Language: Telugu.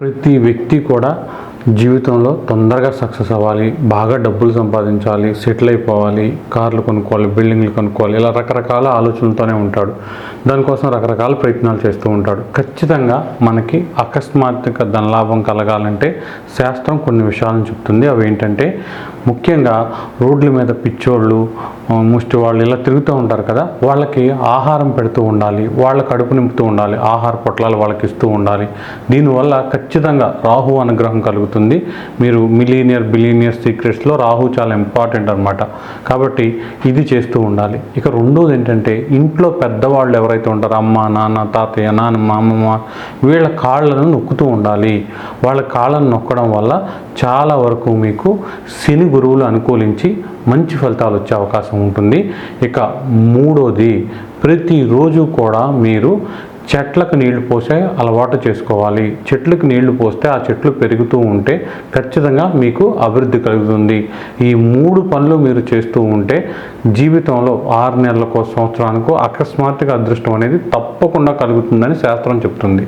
ప్రతి వ్యక్తి కూడా జీవితంలో తొందరగా సక్సెస్ అవ్వాలి బాగా డబ్బులు సంపాదించాలి సెటిల్ అయిపోవాలి కార్లు కొనుక్కోవాలి బిల్డింగ్లు కొనుక్కోవాలి ఇలా రకరకాల ఆలోచనలతోనే ఉంటాడు. దానికోసం రకరకాల ప్రయత్నాలు చేస్తూ ఉంటాడు. ఖచ్చితంగా మనకి అకస్మాత్తుగా ధనలాభం కలగాలంటే శాస్త్రం కొన్ని విషయాలను చెప్తుంది. అవి ఏంటంటే ముఖ్యంగా రోడ్ల మీద పిచ్చోళ్ళు ముష్టి వాళ్ళు ఇలా తిరుగుతూ ఉంటారు కదా వాళ్ళకి ఆహారం పెడుతూ ఉండాలి వాళ్ళ కడుపు నింపుతూ ఉండాలి ఆహార పొట్లాలు వాళ్ళకి ఇస్తూ ఉండాలి. దీనివల్ల ఖచ్చితంగా రాహు అనుగ్రహం కలుగుతుంది. మీరు మిలీనియర్ బిలీనియర్ సీక్రెట్స్లో రాహు చాలా ఇంపార్టెంట్ అనమాట కాబట్టి ఇది చేస్తూ ఉండాలి. ఇక రెండోది ఏంటంటే ఇంట్లో పెద్దవాళ్ళు ఎవరైతే ఉంటారో అమ్మ నాన్న తాతయ్య నాన్నమ్మ అమ్మమ్మ వీళ్ళ కాళ్ళను నొక్కుతూ ఉండాలి. వాళ్ళ కాళ్ళను నొక్కడం వల్ల చాలా వరకు మీకు శని గురువులు అనుకూలించి మంచి ఫలితాలు వచ్చే అవకాశం ఉంటుంది. ఇక మూడోది ప్రతిరోజు కూడా మీరు చెట్లకు నీళ్ళు పోసే అలవాటు చేసుకోవాలి. చెట్లకు నీళ్ళు పోస్తే ఆ చెట్లు పెరుగుతూ ఉంటే ఖచ్చితంగా మీకు అభివృద్ధి కలుగుతుంది. ఈ మూడు పనులు మీరు చేస్తూ ఉంటే జీవితంలో ఆరు నెలలకో సంవత్సరానికో అకస్మాత్తుగా అదృష్టం అనేది తప్పకుండా కలుగుతుందని శాస్త్రం చెప్తుంది.